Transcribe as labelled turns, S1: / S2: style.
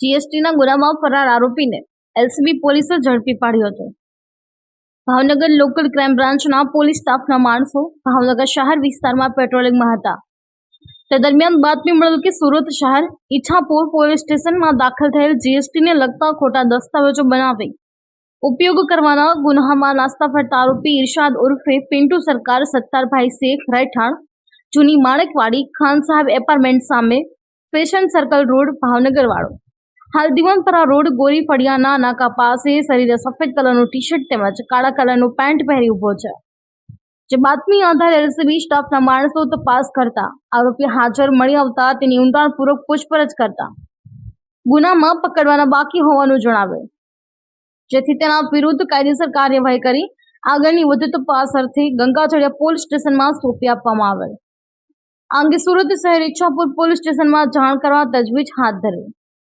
S1: જીએસટીના ગુનામાં ફરાર આરોપીને એલસીબી પોલીસે ઝડપી પાડ્યો હતો. ભાવનગર લોકલ ક્રાઇમ બ્રાન્ચના પોલીસ સ્ટાફના માણસો ભાવનગર શહેર વિસ્તારમાં પેટ્રોલિંગમાં હતા. તે દરમિયાન બાતમી મળેલ કે સુરત શહેર ઈચ્છાપુર પોલીસ સ્ટેશનમાં દાખલ થયેલ જીએસટીને લગતા ખોટા દસ્તાવેજો બનાવી ઉપયોગ કરવાના ગુનામાં નાસ્તા ફરતા આરોપી ઇરશાદ ઉર્ફે પિન્ટુ સરકાર, સત્તારભાઈ શેખ રહેઠાણ, જૂની માણેકવાડી, ખાન સાહેબ એપાર્ટમેન્ટ સામે ફેશન સર્કલ રોડ ભાવનગર વાળો હાલ દિવાનપરા રોડ ગોરી ફળિયાના નાકા પાસે શરીરે સફેદ કલરનું ટી શર્ટ તેમજ કાળા કલરનું પેન્ટ પહેરી ઊભો છે. જે બાતમી આધારે એલસીબી સ્ટાફના માણસો તપાસ કરતા આરોપી હાજર મળી આવતા તેની ઊંડાણપૂર્વક પૂછપરછ કરતા. ગુનામાં પકડવાના બાકી હોવાનું જણાવે. જેથી તેના વિરુદ્ધ કાયદેસર કાર્યવાહી કરી આગળની વધુ તપાસ અર્થે ગંગાચળિયા પોલીસ સ્ટેશનમાં સોંપી આપવામાં આવેલ. આ અંગે સુરત શહેર ઈચ્છાપુર પોલીસ સ્ટેશનમાં જાણ કરવા તજવીજ હાથ ધરી.